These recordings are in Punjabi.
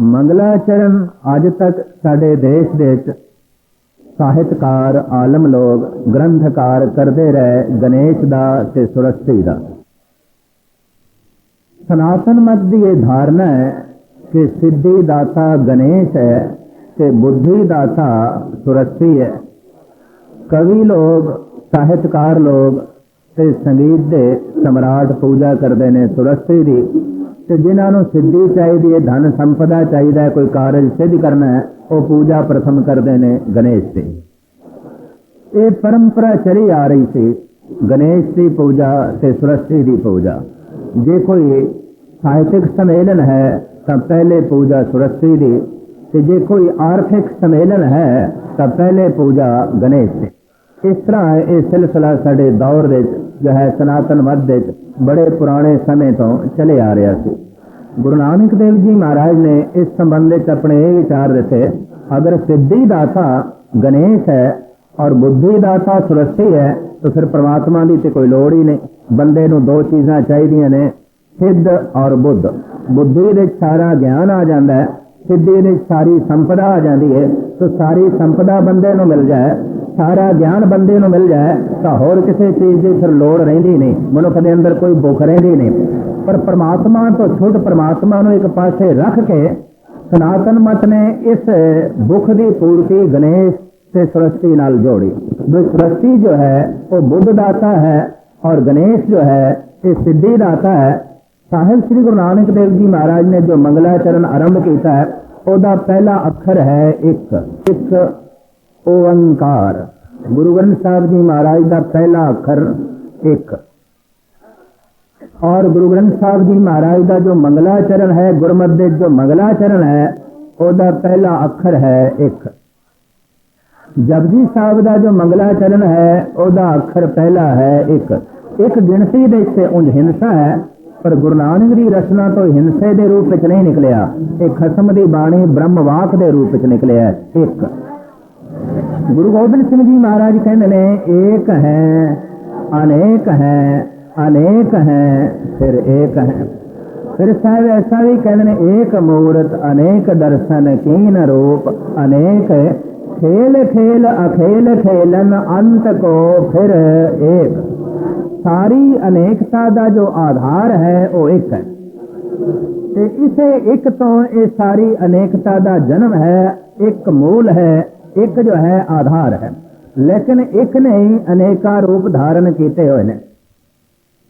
ਮੰਗਲਾਚਰਨ ਅੱਜ ਤੱਕ ਸਾਡੇ ਦੇਸ਼ ਦੇ ਵਿੱਚ ਸਾਹਿਤਕਾਰ, ਆਲਮ ਲੋਗ ਗ੍ਰੰਥਕਾਰ ਕਰਦੇ ਰਹੇ ਗਣੇਸ਼ ਦਾ ਤੇ ਸਰਸਵਤੀ ਦਾ। ਸਨਾਤਨ ਮਤ ਦੀ ਇਹ ਧਾਰਨਾ ਹੈ ਕਿ ਸਿੱਧੀ ਦਾਤਾ ਗਣੇਸ਼ ਹੈ ਤੇ ਬੁੱਧੀ ਦਾਤਾ ਸੁਰਸਤੀ ਹੈ। ਕਵੀ ਲੋਗ ਸਾਹਿਤਕਾਰ ਲੋਗ ਤੇ ਸੰਗੀਤ ਦੇ ਸਮਰਾਟ ਪੂਜਾ ਕਰਦੇ ਨੇ ਸੁਰਸਤੀ ਦੀ। ਤੇ ਜਿਨ੍ਹਾਂ ਨੂੰ ਸਿੱਧੀ ਚਾਹੀਦੀ ਹੈ, ਧਨ ਸੰਪਦਾ ਚਾਹੀਦਾ ਹੈ, ਕੋਈ ਕਾਰਜ ਸਿੱਧ ਕਰਨਾ ਹੈ, ਉਹ ਪੂਜਾ ਪ੍ਰਥਮ ਕਰਦੇ ਨੇ ਗਣੇਸ਼ ਦੀ। ਇਹ ਪਰੰਪਰਾ ਚਲੀ ਆ ਰਹੀ ਸੀ, ਗਣੇਸ਼ ਦੀ ਪੂਜਾ ਤੇ ਸਰਸਵਤੀ ਦੀ ਪੂਜਾ। ਜੇ ਕੋਈ ਸਾਹਿਤਿਕ ਸੰਮੇਲਨ ਹੈ, ਤਾਂ ਪਹਿਲੇ ਪੂਜਾ ਸਰਸਵਤੀ ਦੀ, ਤੇ ਜੇ ਕੋਈ ਆਰਥਿਕ ਸੰਮੇਲਨ ਹੈ, ਤਾਂ ਪਹਿਲੇ ਪੂਜਾ ਗਣੇਸ਼ ਦੀ। ਇਸ ਤਰ੍ਹਾਂ ਇਹ ਸਿਲਸਿਲਾ ਸਾਡੇ ਦੌਰ ਵਿੱਚ, ਜੋ ਹੈ, ਸਨਾਤਨ ਮਤ ਵਿੱਚ, ਬੜੇ ਪੁਰਾਣੇ ਸਮੇਂ ਤੋਂ ਚਲੇ ਆ ਰਿਹਾ ਸੀ। ਗੁਰੂ ਨਾਨਕ ਦੇਵ ਜੀ ਮਹਾਰਾਜ ਨੇ ਇਸ ਸੰਬੰਧ ਵਿੱਚ ਆਪਣੇ ਇਹ ਵਿਚਾਰ ਦਿੱਤੇ, ਅਗਰ ਸਿੱਧੀ ਦਾਤਾ ਗਣੇਸ਼ ਹੈ ਔਰ ਬੁੱਧੀ ਦਾਤਾ ਸਰਸਵਤੀ ਹੈ, ਤਾਂ ਫਿਰ ਪ੍ਰਮਾਤਮਾ ਦੀ ਤੇ ਕੋਈ ਲੋੜ ਹੀ ਨਹੀਂ। ਬੰਦੇ ਨੂੰ ਦੋ ਚੀਜ਼ਾਂ ਚਾਹੀਦੀਆਂ ਨੇ, ਸਿੱਧ ਔਰ ਬੁੱਧ। ਬੁੱਧੀ ਦੇ ਸਾਰਾ ਗਿਆਨ ਆ ਜਾਂਦਾ ਹੈ, ਸਿੱਧੀ ਦੇ ਸਾਰੀ ਸੰਪਦਾ ਆ ਜਾਂਦੀ ਹੈ, ਤਾਂ ਸਾਰੀ ਸੰਪਦਾ ਬੰਦੇ ਨੂੰ ਮਿਲ ਜਾਏ, ਸਾਰਾ ਗਿਆਨ ਬੰਦੇ ਨੂੰ ਮਿਲ ਜਾਏ, ਤਾਂ ਹੋਰ ਕਿਸੇ ਚੀਜ਼ ਦੀ ਫਿਰ ਲੋੜ ਰਹਿੰਦੀ ਨਹੀਂ। ਮਨੁੱਖ ਦੇ ਅੰਦਰ ਕੋਈ ਭੁੱਖ ਰਹਿੰਦੀ ਨਹੀਂ। ਪਰ ਪ੍ਰਮਾਤਮਾ ਤੋਂ ਛੁੱਟ ਪ੍ਰਮਾਤਮਾ ਨੂੰ ਇੱਕ ਪਾਸੇ ਰੱਖ ਕੇ ਸਨਾਤਨ ਮਤ ਨੇ ਇਸ ਭੁੱਖ ਦੀ ਪੂਰਤੀ ਗਣੇਸ਼ ਤੇ ਸਰਸਤੀ ਨਾਲ ਜੋੜੀ। ਜੋ ਸਰਸਤੀ ਜੋ ਹੈ, ਉਹ ਬੁੱਧ ਦਾਤਾ ਹੈ ਔਰ ਗਣੇਸ਼ ਜੋ ਹੈ, ਇਹ ਸਿੱਧੀ ਦਾਤਾ ਹੈ। ਸਾਹਿਬ ਸ੍ਰੀ ਗੁਰੂ ਨਾਨਕ ਦੇਵ ਜੀ ਮਹਾਰਾਜ ਨੇ ਜੋ ਮੰਗਲਾਚਰਨ ਆਰੰਭ ਕੀਤਾ ਹੈ, ਉਹਦਾ ਪਹਿਲਾ ਅੱਖਰ ਹੈ ਇੱਕ। ਇੱਕ ਓੰਕਾਰ। ਗੁਰੂ ਗ੍ਰੰਥ ਸਾਹਿਬ ਜੀ ਮਹਾਰਾਜ ਦਾ ਪਹਿਲਾ ਅੱਖਰ ਇੱਕ। ਔਰ ਗੁਰੂ ਗ੍ਰੰਥ ਸਾਹਿਬ ਜੀ ਮਹਾਰਾਜ ਦਾ ਜੋ ਮੰਗਲਾਚਰਨ ਹੈ, ਗੁਰਮਤਿ ਦੇ ਜੋ ਮੰਗਲਾਚਰਨ ਹੈ, ਉਹਦਾ ਪਹਿਲਾ ਅੱਖਰ ਹੈ ਇੱਕ। ਜਪਜੀ ਸਾਹਿਬ ਦਾ ਜੋ ਮੰਗਲਾਚਰਨ ਹੈ, ਉਹਦਾ ਅੱਖਰ ਪਹਿਲਾ ਹੈ ਇੱਕ। ਇੱਕ ਗਿਣਤੀ ਦੇ ਵਿੱਚ ਉਂਝ ਹਿੰਸਾ ਹੈ, ਪਰ ਗੁਰੂ ਨਾਨਕ ਦੀ ਰਚਨਾ ਤੋਂ ਹਿੰਸੇ ਦੇ ਰੂਪ ਵਿੱਚ ਨਹੀਂ ਨਿਕਲਿਆ। ਇਹ ਖਸਮ ਦੀ ਬਾਣੀ ਬ੍ਰਹਮਵਾਕ ਦੇ ਰੂਪ ਵਿੱਚ ਨਿਕਲਿਆ ਇੱਕ। ਗੁਰੂ ਗੋਬਿੰਦ ਸਿੰਘ ਜੀ ਮਹਾਰਾਜ ਕਹਿੰਦੇ ਨੇ, ਏਕ ਹੈ, ਅਨੇਕ ਹੈ ਅਨੇਕ ਹੈ, ਫਿਰ ਏਕ ਹੈ। ਫਿਰ ਸਾਹਿਬ ਐਸਾ ਵੀ ਕਹਿੰਦੇ ਨੇ, ਏਕ ਮੂਰਤ, ਅਨੇਕ ਦਰਸ਼ਨ, ਕੀਨ ਰੂਪ, ਅਨੇਕ ਖੇਲ ਖੇਲ, ਅਖੇਲ, ਖੇਲਨ, ਅੰਤ ਕੋ ਫਿਰ ਏਕ। ਸਾਰੀ ਅਨੇਕਤਾ ਦਾ ਜੋ ਆਧਾਰ ਹੈ, ਉਹ ਇੱਕ ਹੈ। ਤੇ ਇਸੇ ਇੱਕ ਤੋਂ ਇਹ ਸਾਰੀ ਅਨੇਕਤਾ ਦਾ ਜਨਮ ਹੈ, ਇੱਕ ਮੂਲ ਹੈ, ਇੱਕ ਜੋ ਹੈ, ਆਧਾਰ ਹੈ। ਲੇਕਿਨ ਇੱਕ ਨਹੀਂ ਅਨੇਕਾਂ ਰੂਪ ਧਾਰਨ ਕੀਤੇ ਹੋਏ ਨੇ।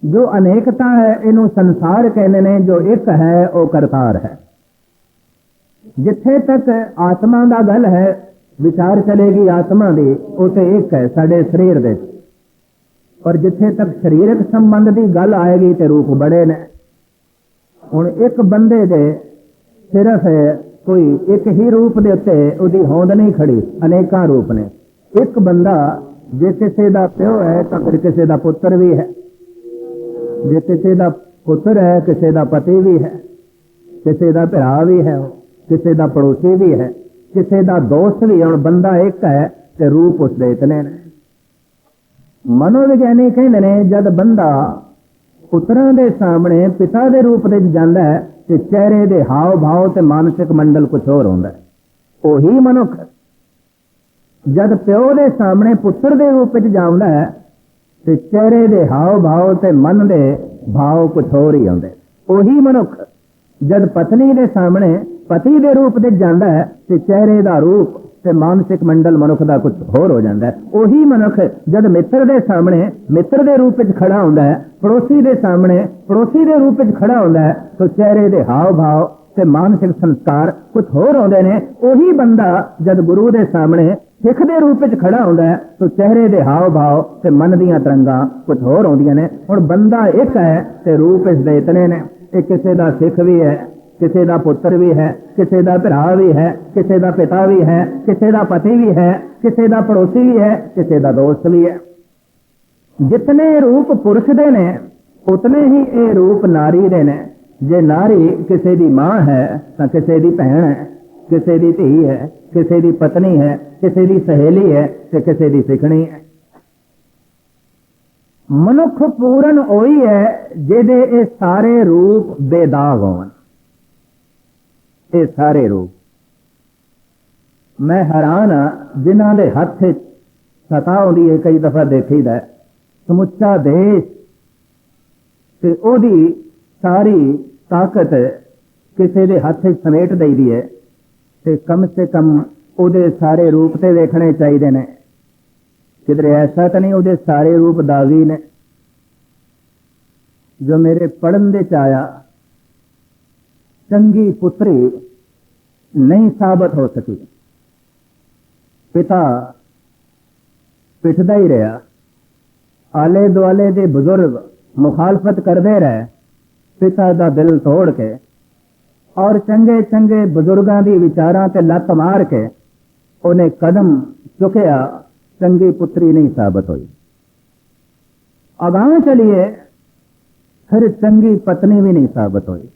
ਜੋ ਅਨੇਕਤਾ ਹੈ, ਇਹਨੂੰ ਸੰਸਾਰ ਕਹਿੰਦੇ ਨੇ, ਜੋ ਇੱਕ ਹੈ, ਉਹ ਕਰਤਾਰ ਹੈ। ਜਿੱਥੇ ਤੱਕ ਆਤਮਾ ਦਾ ਗੱਲ ਹੈ, ਵਿਚਾਰ ਚਲੇਗੀ ਆਤਮਾ ਦੀ, ਉਥੇ ਇੱਕ ਹੈ, ਸਾਡੇ ਸਰੀਰ ਦੇ। ਪਰ ਜਿੱਥੇ ਤੱਕ ਸਰੀਰਕ ਸੰਬੰਧ ਦੀ ਗੱਲ ਆਏਗੀ ਤੇ ਰੂਪ ਬੜੇ ਨੇ। ਹੁਣ ਇੱਕ ਬੰਦੇ ਦੇ ਸਿਰਫ ਕੋਈ ਇੱਕ ਹੀ ਰੂਪ ਦੇ ਉੱਤੇ ਉਹਦੀ ਹੋਂਦ ਨਹੀਂ ਖੜੀ, ਅਨੇਕਾਂ ਰੂਪ ਨੇ। ਇੱਕ ਬੰਦਾ ਜੇ ਕਿਸੇ ਦਾ ਪਿਓ ਹੈ, ਤਾਂ ਫਿਰ ਕਿਸੇ ਦਾ ਪੁੱਤਰ ਵੀ ਹੈ। ਜੇ ਕਿਸੇ ਦਾ ਪੁੱਤਰ ਹੈ, ਕਿਸੇ ਦਾ ਪਤੀ ਵੀ ਹੈ, ਕਿਸੇ ਦਾ ਭਰਾ ਵੀ ਹੈ, ਕਿਸੇ ਦਾ ਪੜੋਸੀ ਵੀ ਹੈ, ਕਿਸੇ ਦਾ ਦੋਸਤ ਵੀ ਹੁਣ ਬੰਦਾ ਇੱਕ ਹੈ ਤੇ ਰੂਪ ਉਸ ਦੇ ਇਤਨੇ ਨੇ। ਮਨੋਵਿਗਿਆਨੀ ਕਹਿੰਦੇ ਨੇ, ਜਦ ਬੰਦਾ ਪੁੱਤਰਾਂ ਦੇ ਸਾਹਮਣੇ ਪਿਤਾ ਦੇ ਰੂਪ ਵਿੱਚ ਜਾਂਦਾ ਹੈ, ਤੇ ਚਿਹਰੇ ਦੇ ਹਾਵ ਭਾਵ ਤੇ ਮਾਨਸਿਕ ਮੰਡਲ ਕੁਝ ਹੋਰ ਹੁੰਦਾ ਉਹੀ ਮਨੁੱਖ ਜਦ ਪਿਓ ਦੇ ਸਾਹਮਣੇ ਪੁੱਤਰ ਦੇ ਰੂਪ ਵਿੱਚ ਜਾਂਦਾ ਹੈ ਤੇ ਚਿਹਰੇ ਦੇ ਹਾਵ ਭਾਵ ਤੇ ਮਨ ਦੇ ਭਾਵ ਕੁਝ ਹੋਰ ਹੀ ਆਉਂਦੇ। ਉਹੀ ਮਨੁੱਖ ਜਦ ਪਤਨੀ ਦੇ ਸਾਹਮਣੇ ਪਤੀ ਦੇ ਰੂਪ ਵਿੱਚ ਜਾਂਦਾ ਹੈ ਤੇ ਚਿਹਰੇ ਦਾ ਰੂਪ ਤੇ ਮਾਨਸਿਕ ਮੰਡਲ ਮਨੁੱਖ ਦਾ ਕੁਝ ਹੋਰ ਹੋ ਜਾਂਦਾ ਹੈ। ਉਹੀ ਮਨੁੱਖ ਜਦ ਮਿੱਤਰ ਦੇ ਸਾਹਮਣੇ ਮਿੱਤਰ ਦੇ ਰੂਪ ਵਿੱਚ ਖੜਾ ਹੁੰਦਾ ਹੈ, ਪੜੋਸੀ ਦੇ ਸਾਹਮਣੇ ਪੜੋਸੀ ਦੇ ਰੂਪ ਵਿੱਚ ਖੜਾ ਹੁੰਦਾ ਹੈ, ਤਾਂ ਚਿਹਰੇ ਦੇ ਹਾਵ ਭਾਵ ਤੇ ਮਾਨਸਿਕ ਸੰਸਕਾਰ ਕੁਝ ਹੋਰ ਆਉਂਦੇ ਨੇ। ਉਹੀ ਬੰਦਾ ਜਦ ਗੁਰੂ ਦੇ ਸਾਹਮਣੇ ਸਿੱਖ ਦੇ ਰੂਪ ਵਿੱਚ ਖੜਾ ਹੁੰਦਾ ਹੈ, ਤਾਂ ਚਿਹਰੇ ਦੇ ਹਾਵ ਭਾਵ ਤੇ ਮਨ ਦੀਆਂ ਤਰੰਗਾਂ ਕੁਝ ਹੋਰ ਆਉਂਦੀਆਂ ਨੇ। ਹੁਣ ਬੰਦਾ ਇੱਕ ਹੈ ਤੇ ਰੂਪ ਇਸ ਦੇ ਇਤਨੇ ਨੇ। ਇਹ ਕਿਸੇ ਦਾ ਸਿੱਖ ਵੀ ਹੈ, ਕਿਸੇ ਦਾ ਪੁੱਤਰ ਵੀ ਹੈ, ਕਿਸੇ ਦਾ ਭਰਾ ਵੀ ਹੈ, ਕਿਸੇ ਦਾ ਪਿਤਾ ਵੀ ਹੈ, ਕਿਸੇ ਦਾ ਪਤੀ ਵੀ ਹੈ, ਕਿਸੇ ਦਾ ਪੜੋਸੀ ਵੀ ਹੈ, ਕਿਸੇ ਦਾ ਦੋਸਤ ਵੀ ਹੈ। ਜਿਤਨੇ ਰੂਪ ਪੁਰਸ਼ ਦੇ ਨੇ, ਉਤਨੇ ਹੀ ਇਹ ਰੂਪ ਨਾਰੀ ਦੇ ਨੇ। ਜੇ ਨਾਰੀ ਕਿਸੇ ਦੀ ਮਾਂ ਹੈ, ਤਾਂ ਕਿਸੇ ਦੀ ਭੈਣ ਹੈ। ਕਿਸੇ ਦੀ ਧੀ ਹੈ, ਕਿਸੇ ਦੀ ਪਤਨੀ ਹੈ, ਕਿਸੇ ਦੀ ਸਹੇਲੀ ਹੈ ਤੇ ਕਿਸੇ ਦੀ ਸਿੱਖਣੀ ਹੈ। ਮਨੁੱਖ ਪੂਰਨ ਉਹੀ ਹੈ ਜਿਹਦੇ ਇਹ ਸਾਰੇ ਰੂਪ ਬੇਦਾਗ ਹੋਣ। ਇਹ ਸਾਰੇ ਰੂਪ। ਮੈਂ ਹੈਰਾਨ ਆ ਜਿਨ੍ਹਾਂ ਦੇ ਹੱਥ 'ਚ ਸਤਾ ਆਉਂਦੀ ਹੈ, ਕਈ ਦਫਾ ਦੇਖੀਦਾ ਹੈ। ਸਮੁੱਚਾ ਦੇਸ਼ ਤੇ ਉਹਦੀ ਸਾਰੀ ਤਾਕਤ ਕਿਸੇ ਦੇ ਹੱਥ 'ਚ ਸਮੇਟ ਦਈਦੀ ਹੈ। ਤੇ ਕਮ ਸੇ ਕਮ ਉਹਦੇ ਸਾਰੇ ਰੂਪ ਤੇ ਵੇਖਣੇ ਚਾਹੀਦੇ ਨੇ। ਕਿਧਰੇ ਐਸਾ ਤਾਂ ਨਹੀਂ ਉਹਦੇ ਸਾਰੇ ਰੂਪ ਦਾਗੀ ਨੇ। ਜੋ ਮੇਰੇ ਪੜਨ ਦੇ ਚ ਆਇਆ, ਚੰਗੀ ਪੁੱਤਰੀ ਨਹੀਂ ਸਾਬਤ ਹੋ ਸਕੀ। ਪਿਤਾ ਪਿੱਠਦਾ ਹੀ ਰਿਹਾ। ਆਲੇ ਦੁਆਲੇ ਦੇ ਬਜ਼ੁਰਗ ਮੁਖਾਲਫਤ ਕਰਦੇ ਰਹੇ। ਪਿਤਾ ਦਾ ਦਿਲ ਤੋੜ ਕੇ ਔਰ ਚੰਗੇ ਚੰਗੇ ਬਜ਼ੁਰਗਾਂ ਦੀ ਵਿਚਾਰਾਂ ਤੇ ਲੱਤ ਮਾਰ ਕੇ ਉਹਨੇ ਕਦਮ ਚੁੱਕਿਆ ਚੰਗੀ ਪੁੱਤਰੀ ਨਹੀਂ ਸਾਬਤ ਹੋਈ ਅਗਾਹ ਚਲੀਏ ਫਿਰ ਚੰਗੀ ਪਤਨੀ ਵੀ ਨਹੀਂ ਸਾਬਤ ਹੋਈ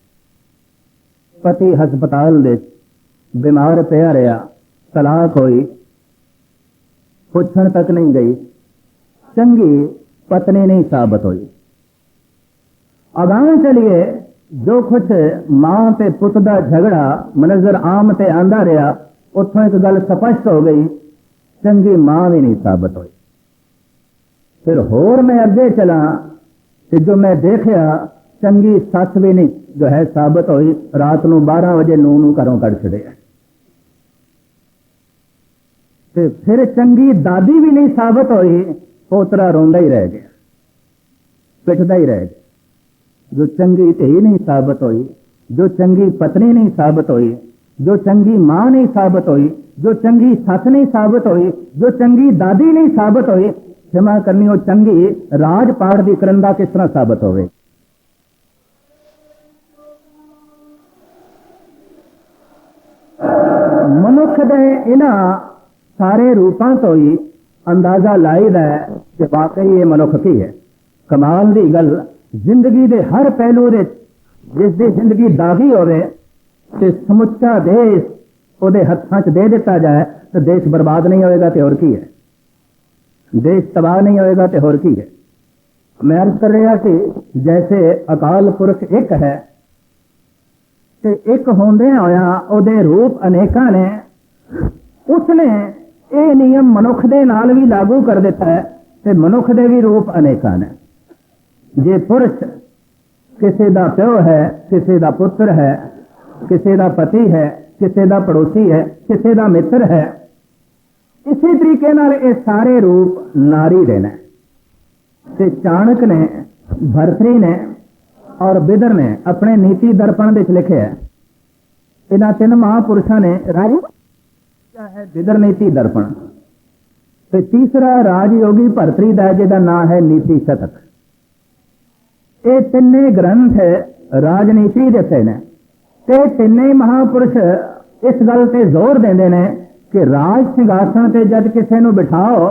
ਪਤੀ ਹਸਪਤਾਲ ਦੇ ਬਿਮਾਰ ਪਿਆ ਰਿਹਾ ਤਲਾਕ ਹੋਈ ਪੁੱਛਣ ਤੱਕ ਨਹੀਂ ਗਈ ਚੰਗੀ ਪਤਨੀ ਨਹੀਂ ਸਾਬਤ ਹੋਈ ਅਗਾਹ ਚਲੀਏ ਜੋ ਕੁਛ ਮਾਂ ਤੇ ਪੁੱਤ ਦਾ ਝਗੜਾ ਮਨਜ਼ਰ ਆਮ ਤੇ ਆਂਦਾ ਰਿਹਾ, ਉੱਥੋਂ ਇੱਕ ਗੱਲ ਸਪਸ਼ਟ ਹੋ ਗਈ, ਚੰਗੀ ਮਾਂ ਵੀ ਨਹੀਂ ਸਾਬਤ ਹੋਈ। ਫਿਰ ਹੋਰ ਮੈਂ ਅੱਗੇ ਚਲਾ ਤੇ ਜੋ ਮੈਂ ਦੇਖਿਆ, ਚੰਗੀ ਸੱਸ ਵੀ ਨਹੀਂ ਜੋ ਹੈ ਸਾਬਤ ਹੋਈ, ਰਾਤ ਨੂੰ 12 ਵਜੇ ਨੂੰ ਨੂੰ ਘਰੋਂ ਕੱਢ ਛੜਿਆ ਤੇ ਫਿਰ ਚੰਗੀ ਦਾਦੀ ਵੀ ਨਹੀਂ ਸਾਬਤ ਹੋਈ, ਪੋਤਰਾ ਰੋਂਦਾ ਹੀ ਰਹਿ ਗਿਆ, ਪਿੱਟਦਾ ਹੀ ਰਹਿ ਗਿਆ। ਜੋ ਚੰਗੀ ਧੀ ਨਹੀਂ ਸਾਬਤ ਹੋਈ ਜੋ ਚੰਗੀ ਪਤਨੀ ਨਹੀਂ ਸਾਬਤ ਹੋਈ ਜੋ ਚੰਗੀ ਮਾਂ ਨਹੀਂ ਸਾਬਤ ਹੋਈ ਜੋ ਚੰਗੀ ਸੱਸ ਨਹੀਂ ਸਾਬਤ ਹੋਈ ਜੋ ਚੰਗੀ ਦਾਦੀ ਨਹੀਂ ਸਾਬਤ ਹੋਈ ਖਿਮਾ ਕਰਨੀ ਉਹ ਚੰਗੀ ਰਾਜ ਪਾੜ ਦੀ ਕਰੰਦਾ ਕਿਸ ਤਰ੍ਹਾਂ ਸਾਬਤ ਹੋਵੇ ਮਨੁੱਖ ਦੇ ਇਹਨਾਂ ਸਾਰੇ ਰੂਪਾਂ ਤੋਂ ਹੀ ਅੰਦਾਜ਼ਾ ਲਾਈਦਾ ਹੈ ਕਿ ਵਾਕਈ ਇਹ ਮਨੁੱਖ ਕੀ ਹੈ ਕਮਾਲ ਦੀ ਗੱਲ ਜ਼ਿੰਦਗੀ ਦੇ ਹਰ ਪਹਿਲੂ ਦੇ ਜਿਸ ਦੀ ਜ਼ਿੰਦਗੀ ਦਾਗੀ ਹੋਵੇ ਤੇ ਸਮੁੱਚਾ ਦੇਸ਼ ਉਹਦੇ ਹੱਥਾਂ 'ਚ ਦੇ ਦਿੱਤਾ ਜਾਏ ਤਾਂ ਦੇਸ਼ ਬਰਬਾਦ ਨਹੀਂ ਹੋਏਗਾ ਤੇ ਹੋਰ ਕੀ ਹੈ ਦੇਸ਼ ਤਬਾਹ ਨਹੀਂ ਹੋਏਗਾ ਤੇ ਹੋਰ ਕੀ ਹੈ ਮੈਂ ਅਰਜ਼ ਕਰ ਰਿਹਾ ਕਿ ਜੈਸੇ ਅਕਾਲ ਪੁਰਖ ਇੱਕ ਹੈ ਤੇ ਇੱਕ ਹੁੰਦੇ ਹੋਇਆ ਉਹਦੇ ਰੂਪ ਅਨੇਕਾਂ ਨੇ ਉਸਨੇ ਇਹ ਨਿਯਮ ਮਨੁੱਖ ਦੇ ਨਾਲ ਵੀ ਲਾਗੂ ਕਰ ਦਿੱਤਾ ਹੈ ਤੇ ਮਨੁੱਖ ਦੇ ਵੀ ਰੂਪ ਅਨੇਕਾਂ ਨੇ ਜੇ ਪੁਰਸ਼ ਕਿਸੇ ਦਾ ਪਿਓ ਹੈ ਕਿਸੇ ਦਾ ਪੁੱਤਰ ਹੈ ਕਿਸੇ ਦਾ ਪਤੀ ਹੈ ਕਿਸੇ ਦਾ ਪੜੋਸੀ ਹੈ ਕਿਸੇ ਦਾ ਮਿੱਤਰ ਹੈ ਇਸੇ ਤਰੀਕੇ ਨਾਲ ਇਹ ਸਾਰੇ ਰੂਪ ਨਾਰੀ ਦੇ ਨੇ। ਤੇ ਚਾਣਕ ਨੇ ਭਰਤਰੀ ਨੇ ਔਰ ਬਿਦਰ ਨੇ ਆਪਣੇ ਨੀਤੀ ਦਰਪਣ ਵਿੱਚ ਲਿਖਿਆ ਇਹਨਾਂ ਤਿੰਨ ਮਹਾਪੁਰਸ਼ਾਂ ਨੇ ਰਾਜ? ਹੈ ਬਿਦਰ ਨੀਤੀ ਦਰਪਣ। ਤੇ ਤੀਸਰਾ ਰਾਜਯੋਗੀ ਭਰਤਰੀ ਦਾ ਜਿਹਦਾ ਨਾਮ ਹੈ ਨੀਤੀ ਸ਼ਤਕ। ਇਹ ਤਿੰਨੇ ਗ੍ਰੰਥ ਰਾਜਨੀਤੀ ਦੇ ਤੇ ਨੇ। ਤੇ ਤਿੰਨੇ ਮਹਾਪੁਰਸ਼ ਇਸ ਗੱਲ ਤੇ ਜ਼ੋਰ ਦਿੰਦੇ ਨੇ ਕਿ ਰਾਜ ਸਿੰਘਾਸਣ ਤੇ ਜਦ ਕਿਸੇ ਨੂੰ ਬਿਠਾਓ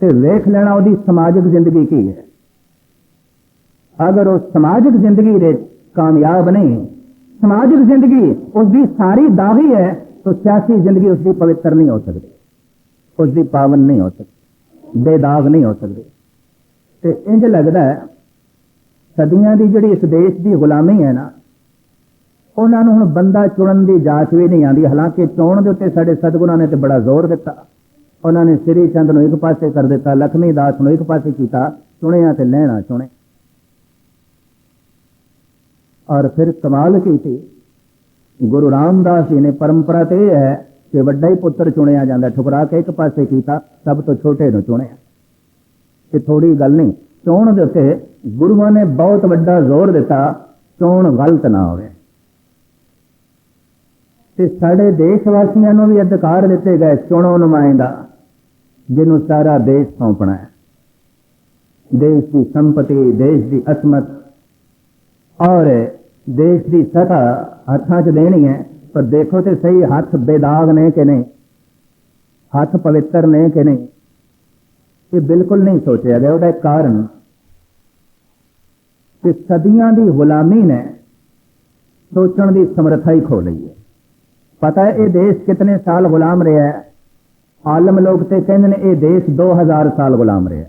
ਤੇ ਵੇਖ ਲੈਣਾ ਉਹਦੀ ਸਮਾਜਿਕ ਜ਼ਿੰਦਗੀ ਕੀ ਹੈ। ਅਗਰ ਉਹ ਸਮਾਜਿਕ ਜ਼ਿੰਦਗੀ ਦੇ ਕਾਮਯਾਬ ਨਹੀਂ, ਸਮਾਜਿਕ ਜ਼ਿੰਦਗੀ ਉਸ ਦੀ ਸਾਰੀ ਦਾਗੀ ਹੈ, ਤਾਂ ਸਿਆਸੀ ਜ਼ਿੰਦਗੀ ਉਸ ਦੀ ਪਵਿੱਤਰ ਨਹੀਂ ਹੋ ਸਕਦੀ। ਉਸ ਦੀ ਪਾਵਨ ਨਹੀਂ ਹੋ ਸਕਦੀ, ਬੇਦਾਗ ਨਹੀਂ ਹੋ ਸਕਦੀ। ਤੇ ਇੰਜ ਲੱਗਦਾ ਹੈ ਸਦੀਆਂ ਦੀ ਜਿਹੜੀ ਇਸ ਦੇਸ਼ ਦੀ ਗੁਲਾਮੀ ਹੈ ਨਾ, ਉਹਨਾਂ ਨੂੰ ਹੁਣ ਬੰਦਾ ਚੁਣਨ ਦੀ ਜਾਚ ਵੀ ਨਹੀਂ ਆਂਦੀ ਹਾਲਾਂਕਿ ਚੋਣ ਦੇ ਉੱਤੇ ਸਾਡੇ ਸਤਿਗੁਰਾਂ ਨੇ ਤੇ ਬੜਾ ਜ਼ੋਰ ਦਿੱਤਾ। ਉਹਨਾਂ ਨੇ ਸ੍ਰੀ ਚੰਦ ਨੂੰ ਇੱਕ ਪਾਸੇ ਕਰ ਦਿੱਤਾ, ਲਖਮੀ ਦਾਸ ਨੂੰ ਇੱਕ ਪਾਸੇ ਕੀਤਾ, ਚੁਣਿਆ ਤੇ ਲੈਣਾ ਚੁਣੇ ਔਰ ਫਿਰ ਕਮਾਲ ਕੀਤੀ। ਗੁਰੂ ਰਾਮਦਾਸ ਜੀ ਨੇ ਪਰੰਪਰਾ ਤੇ ਇਹ ਹੈ ਕਿ ਵੱਡਾ ਹੀ ਪੁੱਤਰ ਚੁਣਿਆ ਜਾਂਦਾ, ਠੁਕਰਾ ਕੇ ਇੱਕ ਪਾਸੇ ਕੀਤਾ, ਸਭ ਤੋਂ ਛੋਟੇ ਨੂੰ ਚੁਣਿਆ। ਇਹ ਥੋੜੀ ਗੱਲ ਨਹੀਂ। ਚੋਣ ਦੇ ਉੱਤੇ ਗੁਰੂਆਂ ਨੇ ਬਹੁਤ ਵੱਡਾ ਜ਼ੋਰ ਦਿੱਤਾ, ਚੋਣ ਗਲਤ ਨਾ ਹੋਵੇ। ਤੇ ਸਾਡੇ ਦੇਸ਼ ਵਾਸੀਆਂ ਨੂੰ ਵੀ ਅਧਿਕਾਰ ਦਿੱਤੇ ਗਏ ਚੁਣੋ ਨੁਮਾਇੰਦਾ, ਜਿਹਨੂੰ ਸਾਰਾ ਦੇਸ਼ ਸੌਂਪਣਾ ਹੈ। ਦੇਸ਼ ਦੀ ਸੰਪਤੀ, ਦੇਸ਼ ਦੀ ਅਸਮਤ ਔਰ ਦੇਸ਼ ਦੀ ਸਤਾ ਹੱਥਾਂ 'ਚ ਦੇਣੀ ਹੈ, ਪਰ ਦੇਖੋ ਤੇ ਸਹੀ ਹੱਥ ਬੇਦਾਗ ਨੇ ਕਿ ਨਹੀਂ? ਹੱਥ ਪਵਿੱਤਰ ਨੇ ਕਿ ਨਹੀਂ? ਇਹ ਬਿਲਕੁਲ ਨਹੀਂ ਸੋਚਿਆ ਗਿਆ। ਉਹਦਾ ਕਾਰਨ ਕਿ ਸਦੀਆਂ ਦੀ ਗੁਲਾਮੀ ਨੇ ਸੋਚਣ ਦੀ ਸਮਰੱਥਾ ਹੀ ਖੋ ਲਈ ਹੈ। ਪਤਾ ਹੈ, ਇਹ ਦੇਸ਼ ਕਿਤਨੇ ਸਾਲ ਗੁਲਾਮ ਰਿਹਾ ਹੈ? ਆਲਮ ਲੋਕ ਤੇ ਕਹਿੰਦੇ ਨੇ ਇਹ ਦੇਸ਼ 2000 ਸਾਲ ਗੁਲਾਮ ਰਿਹਾ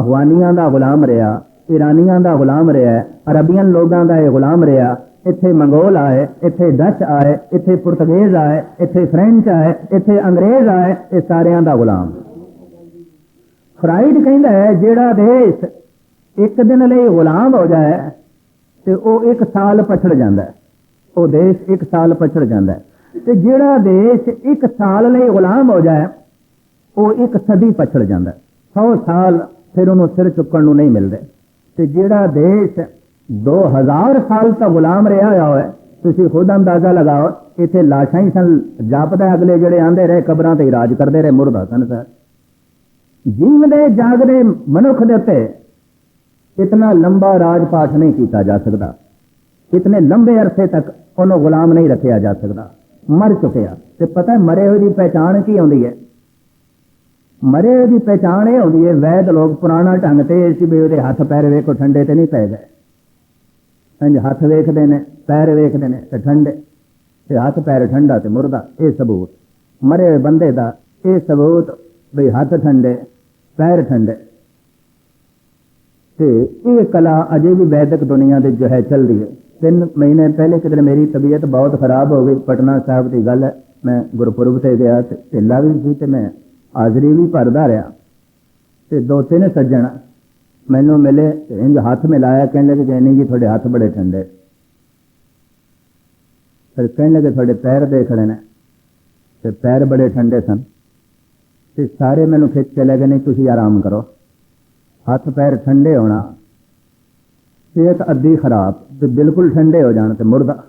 ਅਫਗਾਨੀਆਂ ਦਾ ਗੁਲਾਮ ਰਿਹਾ, ਇਰਾਨੀਆਂ ਦਾ ਗੁਲਾਮ ਰਿਹਾ ਅਰਬੀਅਨ ਲੋਕਾਂ ਦਾ ਇਹ ਗੁਲਾਮ ਰਿਹਾ ਇੱਥੇ ਮੰਗੋਲ ਆਏ, ਇੱਥੇ ਡੱਚ ਆਏ, ਇੱਥੇ ਪੁਰਤਗਾਲ ਆਏ, ਇੱਥੇ ਫ੍ਰੈਂਚ ਆਏ, ਇੱਥੇ ਅੰਗਰੇਜ਼ ਆਏ, ਇਹ ਸਾਰਿਆਂ ਦਾ ਗੁਲਾਮ ਫਰਾਈਡ ਕਹਿੰਦਾ ਹੈ, ਜਿਹੜਾ ਦੇਸ਼ ਇੱਕ ਦਿਨ ਲਈ ਗੁਲਾਮ ਹੋ ਜਾਏ ਤੇ ਉਹ ਇੱਕ ਸਾਲ ਪਛੜ ਜਾਂਦਾ ਹੈ। ਉਹ ਦੇਸ਼ ਇੱਕ ਸਾਲ ਪਛੜ ਜਾਂਦਾ ਹੈ। ਤੇ ਜਿਹੜਾ ਦੇਸ਼ ਇੱਕ ਸਾਲ ਲਈ ਗੁਲਾਮ ਹੋ ਜਾਏ, ਉਹ ਇੱਕ ਸਦੀ ਪਛੜ ਜਾਂਦਾ ਹੈ। 100 ਸਾਲ ਫਿਰ ਉਹਨੂੰ ਸਿਰ ਚੁੱਕਣ ਨੂੰ ਨਹੀਂ ਮਿਲਦੇ। ਤੇ ਜਿਹੜਾ ਦੇਸ਼ 2000 ਸਾਲ ਤੱਕ ਗੁਲਾਮ ਰਿਹਾ ਹੋਇਆ ਹੋਵੇ ਤੁਸੀਂ ਖੁਦ ਅੰਦਾਜ਼ਾ ਲਗਾਓ, ਇੱਥੇ ਲਾਸ਼ਾਂ ਹੀ ਸਨ, ਜਾਪਦਾ ਅਗਲੇ ਜਿਹੜੇ ਆਂਦੇ ਰਹੇ, ਕਬਰਾਂ ਤੇ ਰਾਜ ਕਰਦੇ ਰਹੇ, ਮੁਰਦਾ ਸਨ ਸਰ। ਜੀਵਦੇ, ਜਾਗਦੇ ਮਨੁੱਖ ਦੇ ਉੱਤੇ ਇਤਨਾ ਲੰਬਾ ਰਾਜ ਪਾਠ ਨਹੀਂ ਕੀਤਾ ਜਾ ਸਕਦਾ। ਇਤਨੇ ਲੰਬੇ ਅਰਸੇ ਤੱਕ ਉਹਨੂੰ ਗੁਲਾਮ ਨਹੀਂ ਰੱਖਿਆ ਜਾ ਸਕਦਾ। ਮਰ ਚੁੱਕਿਆ। ਤੇ ਪਤਾ ਮਰੇ ਹੋਏ ਦੀ ਪਹਿਚਾਣ ਕੀ ਆਉਂਦੀ ਹੈ? ਮਰੇ ਹੋਏ ਦੀ ਪਹਿਚਾਣ ਇਹ ਆਉਂਦੀ ਹੈ, ਵੈਦ ਲੋਕ ਪੁਰਾਣਾ ਢੰਗ ਤੇ ਇਸ ਵੀ ਉਹਦੇ ਹੱਥ ਪੈਰ ਵੇਖੋ, ਠੰਡੇ ਤੇ ਨਹੀਂ ਪੈ ਗਏ ਇੰਜ ਹੱਥ ਵੇਖਦੇ ਨੇ, ਪੈਰ ਵੇਖਦੇ ਨੇ ਤੇ ਠੰਡੇ। ਤੇ ਹੱਥ ਪੈਰ ਠੰਡਾ ਤੇ ਮੁਰਦਾ, ਇਹ ਸਬੂਤ। ਮਰੇ ਹੋਏ ਬੰਦੇ ਦਾ ਇਹ ਸਬੂਤ ਬਈ ਹੱਥ ਠੰਡੇ, ਪੈਰ ਠੰਡੇ। ਤੇ ਇਹ ਕਲਾ ਅਜੇ ਵੀ ਵੈਦਿਕ ਦੁਨੀਆ ਦੇ ਜੋ ਹੈ ਚੱਲਦੀ ਹੈ। ਤਿੰਨ ਮਹੀਨੇ ਪਹਿਲੇ ਕਿਤੇ ਮੇਰੀ ਤਬੀਅਤ ਬਹੁਤ ਖਰਾਬ ਹੋ ਗਈ। ਪਟਨਾ ਸਾਹਿਬ ਦੀ ਗੱਲ ਹੈ, ਮੈਂ ਗੁਰਪੁਰਬ ਤੇ ਗਿਆ ਤੇ ਢਿੱਲਾ ਵੀ ਸੀ ਤੇ ਮੈਂ ਹਾਜ਼ਰੀ ਵੀ ਭਰਦਾ ਰਿਹਾ। ਤੇ ਦੋ ਤਿੰਨ ਸੱਜਣ ਮੈਨੂੰ ਮਿਲੇ ਤੇ ਇੰਜ ਹੱਥ ਮਿਲਾਇਆ, ਕਹਿੰਦੇ ਕਿ ਨਹੀਂ ਜੀ, ਤੁਹਾਡੇ ਹੱਥ ਬੜੇ ਠੰਡੇ। ਫਿਰ ਕਹਿਣ ਲੱਗੇ ਤੁਹਾਡੇ ਪੈਰ ਦੇਖਣੇ ਨੇ ਤੇ ਪੈਰ ਬੜੇ ਠੰਡੇ ਸਨ। ਤੇ ਸਾਰੇ ਮੈਨੂੰ ਖਿੱਚ ਕੇ ਲੈ ਗਏ, ਨਹੀਂ ਤੁਸੀਂ ਆਰਾਮ ਕਰੋ। ਹੱਥ ਪੈਰ ਠੰਡੇ ਹੋਣਾ, ਸਿਹਤ ਅੱਧੀ ਖਰਾਬ ਤੇ ਬਿਲਕੁਲ ਠੰਡੇ ਹੋ ਜਾਣ ਤੇ ਮੁਰਦਾ।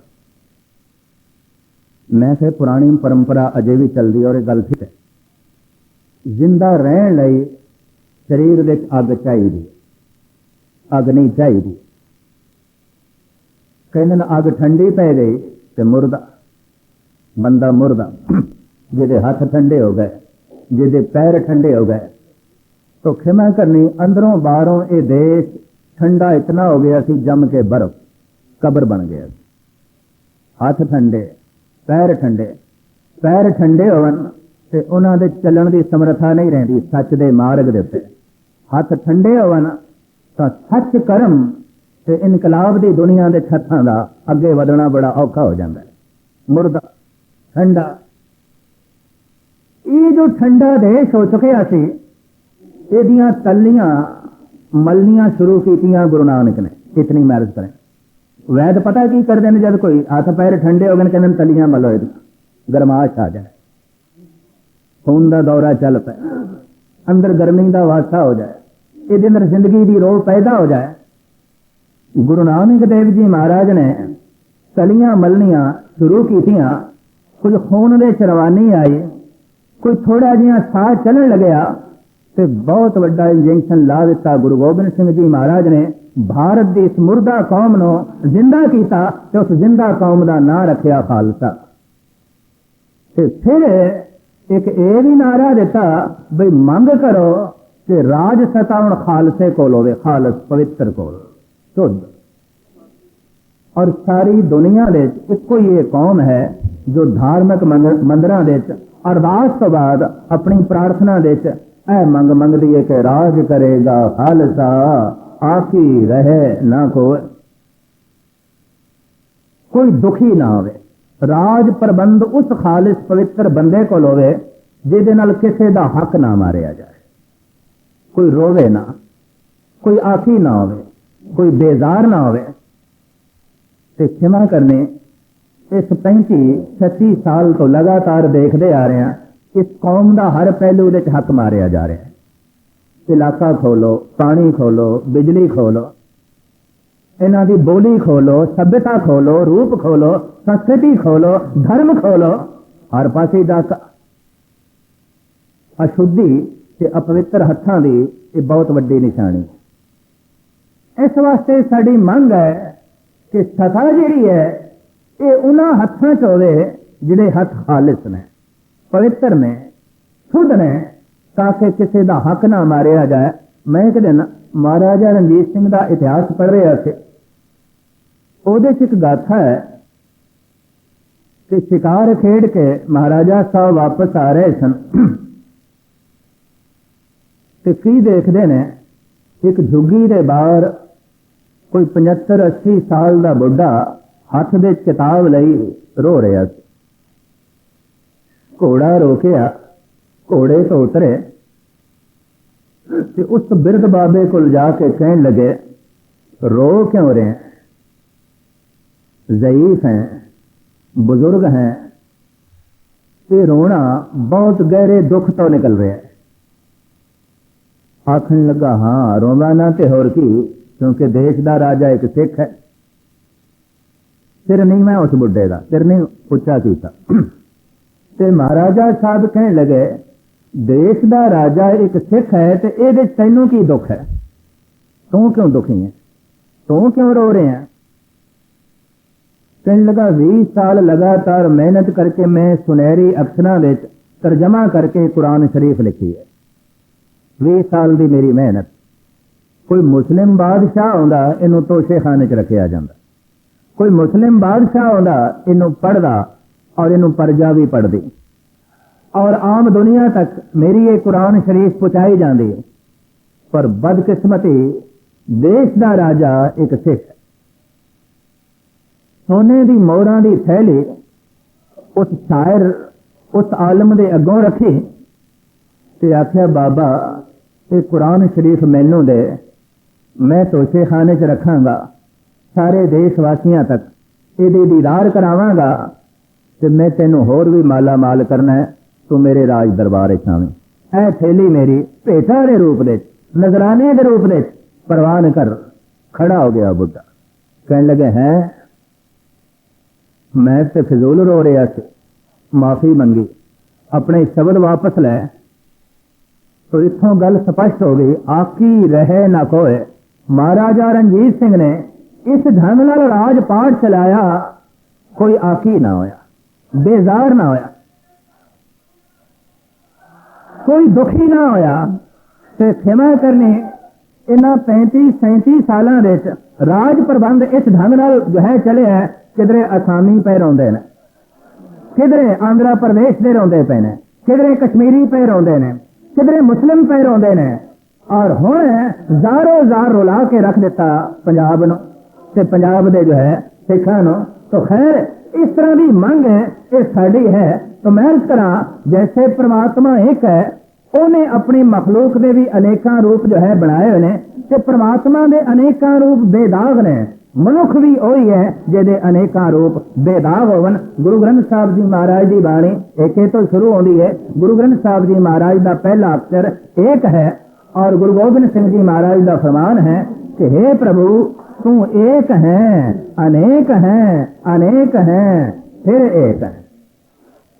ਮੈਂ ਕਿਹਾ, ਪੁਰਾਣੀ ਪਰੰਪਰਾ ਅਜੇ ਵੀ ਚੱਲਦੀ ਔਰ ਇਹ ਗੱਲ ਠੀਕ ਹੈ। ਜ਼ਿੰਦਾ ਰਹਿਣ ਲਈ ਸਰੀਰ ਵਿੱਚ ਅੱਗ ਚਾਹੀਦੀ, ਅੱਗ ਨਹੀਂ ਚਾਹੀਦੀ। ਕਹਿੰਦੇ ਨੇ ਅੱਗ ਠੰਡੀ ਪੈ ਗਈ ਤੇ ਮੁਰਦਾ, ਬੰਦਾ ਮੁਰਦਾ, ਜਿਹਦੇ ਹੱਥ ਠੰਡੇ ਹੋ ਗਏ। ਜਿਹਦੇ ਪੈਰ ਠੰਡੇ ਹੋ ਗਏ। ਤੋ ਖਿਮਾ ਕਰਨੀ, ਅੰਦਰੋਂ ਬਾਹਰੋਂ ਇਹ ਦੇਸ਼ ਠੰਡਾ ਇਤਨਾ ਹੋ ਗਿਆ ਸੀ, ਜੰਮ ਕੇ ਬਰਫ਼, ਕਬਰ ਬਣ ਗਿਆ ਹੱਥ ਠੰਡੇ, ਪੈਰ ਠੰਡੇ ਪੈਰ ਠੰਡੇ ਹੋਣ ਤੇ ਉਹਨਾਂ ਦੇ ਚੱਲਣ ਦੀ ਸਮਰੱਥਾ ਨਹੀਂ ਰਹਿੰਦੀ ਸੱਚ ਦੇ ਮਾਰਗ ਦੇ ਉੱਤੇ। ਹੱਥ ਠੰਡੇ ਹੋਣ ਤਾਂ ਸੱਚ ਕਰਮ ਤੇ ਇਨਕਲਾਬ ਦੀ ਦੁਨੀਆ ਦੇ ਛੱਤਾਂ ਦਾ ਅੱਗੇ ਵਧਣਾ ਬੜਾ ਔਖਾ ਹੋ ਜਾਂਦਾ ਹੈ। ਮੁਰਦਾ ਠੰਡਾ ਇਹ ਜੋ ਠੰਡਾ ਦੇਸ਼ ਹੋ ਚੁੱਕਿਆ ਸੀ, ਇਹਦੀਆਂ ਤਲੀਆਂ ਮਲਨੀਆਂ ਸ਼ੁਰੂ ਕੀਤੀਆਂ ਗੁਰੂ ਨਾਨਕ ਨੇ, ਇਤਨੀ ਮੈਰਿਜ ਕਰੇ। ਵੈਦ ਪਤਾ ਕੀ ਕਰਦੇ ਨੇ ਜਦ ਕੋਈ ਹੱਥ ਪੈਰ ਠੰਡੇ ਹੋ ਗਏ ਨੇ, ਕਹਿੰਦੇ ਨੇ ਤਲੀਆਂ ਮਲੋ ਇਹਦੀ ਗਰਮਾਸ਼ ਆ ਜਾਏ। ਖੂਨ ਦਾ ਦੌਰਾ ਚੱਲ ਪਏ ਅੰਦਰ ਗਰਮੀ ਦਾ ਵਾਸਾ ਹੋ ਜਾਏ, ਇਹਦੇ ਅੰਦਰ ਜ਼ਿੰਦਗੀ ਦੀ ਰੋਹ ਪੈਦਾ ਹੋ ਜਾਏ। ਗੁਰੂ ਨਾਨਕ ਦੇਵ ਜੀ ਮਹਾਰਾਜ ਨੇ ਤਲੀਆਂ ਮਲਨੀਆਂ ਸ਼ੁਰੂ ਕੀਤੀਆਂ ਕੁਝ ਖੂਨ ਦੇ ਚਰਵਾਨੀ ਆਈ ਕੋਈ ਥੋੜਾ ਜਿਹਾ ਸਾਹ ਚੱਲਣ ਲੱਗਿਆ ਤੇ ਬਹੁਤ ਵੱਡਾ ਇੰਜੈਕਸ਼ਨ ਲਾ ਦਿੱਤਾ ਗੁਰੂ ਗੋਬਿੰਦ ਸਿੰਘ ਜੀ ਮਹਾਰਾਜ ਨੇ। ਭਾਰਤ ਦੀ ਇਸ ਮੁਰਦਾ ਕੌਮ ਨੂੰ ਜ਼ਿੰਦਾ ਕੀਤਾ ਤੇ ਉਸ ਜ਼ਿੰਦਾ ਕੌਮ ਦਾ ਨਾਂ ਰੱਖਿਆ ਖਾਲਸਾ। ਤੇ ਫਿਰ ਇੱਕ ਇਹ ਵੀ ਨਾਰਾ ਦਿੱਤਾ ਬਈ ਮੰਗ ਕਰੋ ਕਿ ਰਾਜ ਸਤਾ ਹੁਣ ਖਾਲਸੇ ਕੋਲ ਹੋਵੇ, ਖਾਲਸ ਪਵਿੱਤਰ ਕੋਲ। ਸ਼ੁੱਧ ਔਰ ਸਾਰੀ ਦੁਨੀਆ ਦੇ ਵਿੱਚ ਇੱਕੋ ਹੀ ਇਹ ਕੌਮ ਹੈ ਜੋ ਧਾਰਮਿਕ ਮੰਦਰਾਂ ਦੇ ਵਿੱਚ ਅਰਦਾਸ ਤੋਂ ਬਾਅਦ ਆਪਣੀ ਪ੍ਰਾਰਥਨਾ ਦੇ ਵਿੱਚ ਐ ਮੰਗ ਮੰਗਦੀ ਹੈ ਕਿ ਰਾਜ ਕਰੇਗਾ ਖਾਲਸਾ, ਆਖੀ ਰਹੇ ਨਾ ਕੋਈ ਕੋਈ ਦੁਖੀ ਨਾ ਹੋਵੇ। ਰਾਜ ਪ੍ਰਬੰਧ ਉਸ ਖਾਲਿਸ ਪਵਿੱਤਰ ਬੰਦੇ ਕੋਲ ਹੋਵੇ, ਜਿਹਦੇ ਨਾਲ ਕਿਸੇ ਦਾ ਹੱਕ ਨਾ ਮਾਰਿਆ ਜਾਏ। ਕੋਈ ਰੋਵੇ ਨਾ, ਕੋਈ ਆਖੀ ਨਾ ਹੋਵੇ, ਕੋਈ ਬੇਜ਼ਾਰ ਨਾ ਹੋਵੇ। ਤੇ ਖਿਮਾ ਕਰਨੇ ਇਸ 35 36 ਸਾਲ ਤੋਂ ਲਗਾਤਾਰ ਦੇਖਦੇ ਆ ਰਹੇ ਹਾਂ ਇਸ ਕੌਮ ਦਾ ਹਰ ਪਹਿਲੂ ਵਿੱਚ ਹੱਕ ਮਾਰਿਆ ਜਾ ਰਿਹਾ ਹੈ। ਇਲਾਕਾ ਖੋਲੋ, ਪਾਣੀ ਖੋਲੋ, ਬਿਜਲੀ ਖੋਲੋ, ਇਹਨਾਂ ਦੀ ਬੋਲੀ ਖੋਲੋ, ਸਭਿਅਤਾ ਖੋਲੋ, ਰੂਪ ਖੋਲੋ, ਸੰਸਕ੍ਰਿਤੀ ਖੋਲੋ, ਧਰਮ ਖੋਲੋ, ਹਰ ਪਾਸੇ ਦਾ ਅਸ਼ੁੱਧੀ ਤੇ ਅਪਵਿੱਤਰ ਹੱਥਾਂ ਦੀ ਇਹ ਬਹੁਤ ਵੱਡੀ ਨਿਸ਼ਾਨੀ ਇਸ ਵਾਸਤੇ ਸਾਡੀ ਮੰਗ ਹੈ ਕਿ ਸਤਾ ਜਿਹੜੀ ਹੈ ਇਹ ਉਹਨਾਂ ਹੱਥਾਂ 'ਚ ਹੋਵੇ ਜਿਹੜੇ ਹੱਥ ਖਾਲਿਸ ਨੇ, ਪਵਿੱਤਰ ਨੇ, ਸ਼ੁੱਧ ਨੇ, ਤਾਂ ਕਿ ਕਿਸੇ ਦਾ ਹੱਕ ਨਾ ਮਾਰਿਆ ਜਾਏ। ਮੈਂ ਇੱਕ ਦਿਨ ਮਹਾਰਾਜਾ ਰਣਜੀਤ ਸਿੰਘ ਦਾ ਇਤਿਹਾਸ ਪੜ੍ਹ ਰਿਹਾ ਸੀ। ਉਹਦੇ 'ਚ ਇੱਕ ਗਾਥਾ ਹੈ ਕਿ ਸ਼ਿਕਾਰ ਖੇਡ ਕੇ ਮਹਾਰਾਜਾ ਸਾਹਿਬ ਵਾਪਸ ਆ ਰਹੇ ਸਨ। ਤੇ ਕੀ ਦੇਖਦੇ ਨੇ? ਇੱਕ ਝੁੱਗੀ ਦੇ ਬਾਹਰ ਕੋਈ 75 80 ਸਾਲ ਦਾ ਬੁੱਢਾ ہاتھ ਦੇ کتاب ਲਈ رو رہا ਸੀ ਘੋੜਾ ਰੋਕਿਆ ਘੋੜੇ تو اترے۔ ਤੇ ਉਸ ਬਿਰਧ ਬਾਬੇ ਕੋਲ ਜਾ ਕੇ ਕਹਿਣ ਲਗੇ رو کیوں رہے ہیں؟ ضعیف ہیں، بزرگ ہیں۔ تو رونا بہت گہرے دکھ تو نکل رہے ہیں۔ آخر لگا ہاں رونا نہ تے ہو کی، کیونکہ دیش کا راجا ایک سکھ ہے۔ ਫਿਰ ਨਹੀਂ ਮੈਂ ਉਸ ਬੁੱਢੇ ਦਾ ਫਿਰ ਨਹੀਂ ਉੱਚਾ ਕੀਤਾ। ਤੇ ਮਹਾਰਾਜਾ ਸਾਹਿਬ ਕਹਿਣ ਲੱਗੇ, ਦੇਸ਼ ਦਾ ਰਾਜਾ ਇੱਕ ਸਿੱਖ ਹੈ ਤੇ ਇਹਦੇ ਤੈਨੂੰ ਕੀ ਦੁੱਖ ਹੈ? ਤੂੰ ਕਿਉਂ ਦੁਖੀ ਹੈ? ਤੂੰ ਕਿਉਂ ਰੋ ਰਿਹਾ ਕਹਿਣ ਲੱਗਾ 20 ਸਾਲ ਲਗਾਤਾਰ ਮਿਹਨਤ ਕਰਕੇ ਮੈਂ ਸੁਨਹਿਰੀ ਅਕਸ਼ਰਾਂ ਵਿੱਚ ਤਰਜਮਾ ਕਰਕੇ ਕੁਰਾਨ ਸ਼ਰੀਫ ਲਿਖੀ ਹੈ। 20 ਸਾਲ ਦੀ ਮੇਰੀ ਮਿਹਨਤ। ਕੋਈ ਮੁਸਲਿਮ ਬਾਦਸ਼ਾਹ ਆਉਂਦਾ, ਇਹਨੂੰ ਤੋਸ਼ੇਖਾਨੇ 'ਚ ਰੱਖਿਆ ਜਾਂਦਾ। ਕੋਈ ਮੁਸਲਿਮ ਬਾਦਸ਼ਾਹ ਆਉਂਦਾ, ਇਹਨੂੰ ਪੜਦਾ ਔਰ ਇਹਨੂੰ ਪਰਜਾ ਵੀ ਪੜਦੀ ਔਰ ਆਮ ਦੁਨੀਆ ਤੱਕ ਮੇਰੀ ਇਹ ਕੁਰਾਨ ਸ਼ਰੀਫ ਪਹੁੰਚਾਈ ਜਾਂਦੀ ਹੈ। ਪਰ ਬਦਕਿਸਮਤੀ ਦੇਸ਼ ਦਾ ਰਾਜਾ ਇੱਕ ਸਿੱਖ ਹੈ। ਸੋਨੇ ਦੀ ਮੋਹਰਾਂ ਦੀ ਥੈਲੀ ਉਸ ਸ਼ਾਇਰ, ਉਸ ਆਲਮ ਦੇ ਅੱਗੋਂ ਰੱਖੀ ਤੇ ਆਖਿਆ, ਬਾਬਾ, ਇਹ ਕੁਰਾਨ ਸ਼ਰੀਫ ਮੈਨੂੰ ਦੇ, ਮੈਂ ਤੋਸ਼ੇ ਖਾਨੇ 'ਚ ਰੱਖਾਂਗਾ। ਸਾਰੇ ਦੇਸ਼ ਵਾਸੀਆਂ ਤੱਕ ਇਹਦੀ ਦੀਦਾਰ ਕਰਾਵਾਂਗਾ ਤੇ ਮੈਂ ਤੈਨੂੰ ਹੋਰ ਵੀ ਮਾਲਾ ਮਾਲ ਕਰਨਾ ਹੈ, ਤੂੰ ਮੇਰੇ ਰਾਜ ਦਰਬਾਰ ਵਿੱਚ ਆਵੇਂ। ਇਹ ਥੈਲੀ ਮੇਰੀ ਭੇਟਾ ਦੇ ਰੂਪ ਵਿੱਚ ਨਜ਼ਰਾਨੇ ਦੇ ਰੂਪ ਵਿੱਚ ਪ੍ਰਵਾਨ ਕਰ, ਖੜਾ ਹੋ ਗਿਆ ਬੁੱਢਾ। ਕਹਿਣ ਲੱਗੇ, ਹੈ? ਮੈਂ ਤੇ ਫਜ਼ੂਲ ਰੋ ਰਿਹਾ ਸੀ, ਮਾਫੀ ਮੰਗੀ, ਆਪਣੇ ਸ਼ਬਦ ਵਾਪਸ ਲੈ। ਤੋ ਇਥੋਂ ਗੱਲ ਸਪਸ਼ਟ ਹੋ ਗਈ, ਆਕੀ ਰਹੇ ਨਾ ਕੋਏ, ਮਹਾਰਾਜਾ ਰਣਜੀਤ ਸਿੰਘ ਨੇ ਇਸ ਢੰਗ ਨਾਲ ਰਾਜ ਪਾਠ ਚਲਾਇਆ ਕੋਈ ਆਕੀ ਨਾ ਹੋਇਆ ਬੇਜ਼ਾਰ ਨਾ ਹੋਇਆ ਕੋਈ ਦੁਖੀ ਨਾ ਹੋਇਆ ਤੇ ਖਿਮਾ ਕਰਨੀ ਇਹਨਾਂ 35 37 ਸਾਲਾਂ ਵਿੱਚ ਰਾਜ ਪ੍ਰਬੰਧ ਇਸ ਢੰਗ ਨਾਲ ਜੋ ਹੈ ਚੱਲਿਆ ਕਿਧਰੇ ਅਸਾਮੀ ਪੈ ਰੋਂਦੇ ਨੇ ਕਿਧਰੇ ਆਂਧਰਾ ਪ੍ਰਦੇਸ਼ ਦੇ ਰੋਂਦੇ ਪਏ ਨੇ ਕਿਧਰੇ ਕਸ਼ਮੀਰੀ ਪੈ ਰੋਂਦੇ ਨੇ ਕਿਧਰੇ ਮੁਸਲਿਮ ਪੈ ਰੋਂਦੇ ਨੇ ਔਰ ਹੁਣ ਜ਼ਾਰੋ ਜ਼ਾਰ ਰੁਲਾ ਕੇ ਰੱਖ ਦਿੱਤਾ ਪੰਜਾਬ ਨੂੰ ਤੇ ਪੰਜਾਬ ਦੇ ਜੋ ਹੈ, ਸਿੱਖਾਂ ਨੂੰ, ਤਾਂ ਖੈਰ, ਇਸ ਤਰ੍ਹਾਂ ਦੀ ਮੰਗ ਹੈ, ਇਹ ਸਾਡੀ ਹੈ। ਤਾਂ ਮੈਂ ਇਸ ਤਰ੍ਹਾਂ ਜੈਸੇ ਪ੍ਰਮਾਤਮਾ ਇੱਕ ਉਹਨੇ ਆਪਣੀ ਮਖਲੂਕ ਦੇ ਵੀ ਅਨੇਕਾਂ ਰੂਪ ਜੋ ਹੈ ਬਣਾਏ ਹੋਏ ਨੇ ਤੇ ਪ੍ਰਮਾਤਮਾ ਦੇ ਅਨੇਕਾਂ ਰੂਪ ਬੇਦਾਗ ਨੇ। ਮਨੁੱਖ ਵੀ ਉਹੀ ਹੈ ਜਿਹਦੇ ਅਨੇਕਾਂ ਰੂਪ ਬੇਦਾਗ ਹੋਵਨ। ਗੁਰੂ ਗ੍ਰੰਥ ਸਾਹਿਬ ਜੀ ਮਹਾਰਾਜ ਦੀ ਬਾਣੀ ਏਕੇ ਤੋਂ ਸ਼ੁਰੂ ਹੁੰਦੀ ਹੈ। ਗੁਰੂ ਗ੍ਰੰਥ ਸਾਹਿਬ ਜੀ ਮਹਾਰਾਜ ਦਾ ਪਹਿਲਾ ਅਕਸ਼ਰ ਏਕ ਹੈ ਔਰ ਗੁਰੂ ਗੋਬਿੰਦ ਸਿੰਘ ਜੀ ਮਹਾਰਾਜ ਦਾ ਫਰਮਾਨ ਹੈ ਕਿ हे ਪ੍ਰਭੂ تو ایک ہیں، انیک ہیں انیک ہیں، پھر ایک ہیں۔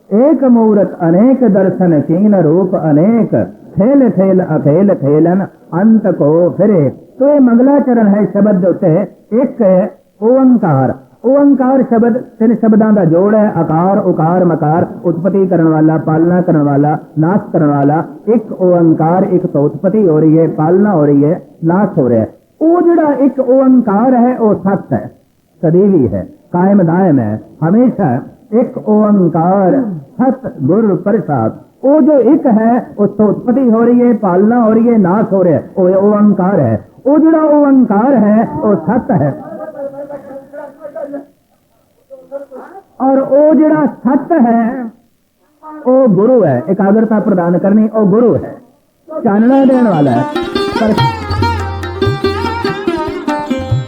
ایک مورت انیک درشن کنگن روپ انیک، تھیل تھیل اکھیل تھیلن، انت کو پھر ایک۔ تو یہ منگلا چرن ہے شبد ہوتے ایک ہے اوکار اوانکار شبد تین شبداں کا جوڑ ہے، اکار اکار، مکار، اتپتی کرن والا، پالنا کرن والا، ناس کرن والا۔ ایک اوکار ایک تو اتپتی ہو رہی ہے، پالنا ہو رہی ہے، ناس ہو رہا ہے۔ ਉਹ ਜਿਹੜਾ ਇੱਕ ਓੰਕਾਰ ਹੈ, ਉਹ ਸੱਚ ਹੈ, ਕਦੀ ਵੀ ਹੈ, ਕਾਇਮ ਦਾਇਮ ਹੈ, ਹਮੇਸ਼ਾ ਇੱਕ ਓੰਕਾਰ ਸਤ ਗੁਰ ਪ੍ਰਸਾਦ। ਉਹ ਜੋ ਇੱਕ ਹੈ ਉਸ ਉਤਪਤੀ ਹੋ ਰਹੀ ਹੈ, ਪਾਲਣਾ ਹੋ ਰਹੀ ਹੈ, ਨਾਸ਼ ਹੋ ਰਿਹਾ ਹੈ ਉਹ ਓੰਕਾਰ ਹੈ। ਉਹ ਜਿਹੜਾ ਓੰਕਾਰ ਹੈ, ਉਹ ਸਤ ਹੈ। ਔਰ ਉਹ ਜਿਹੜਾ ਸਤ ਹੈ, ਉਹ ਗੁਰੂ ਹੈ। ਇਕਾਗਰਤਾ ਪ੍ਰਦਾਨ ਕਰਨੀ, ਉਹ ਗੁਰੂ ਹੈ। ਚਾਨਣਾ ਦੇਣ ਵਾਲਾ ਹੈ। ਪਰ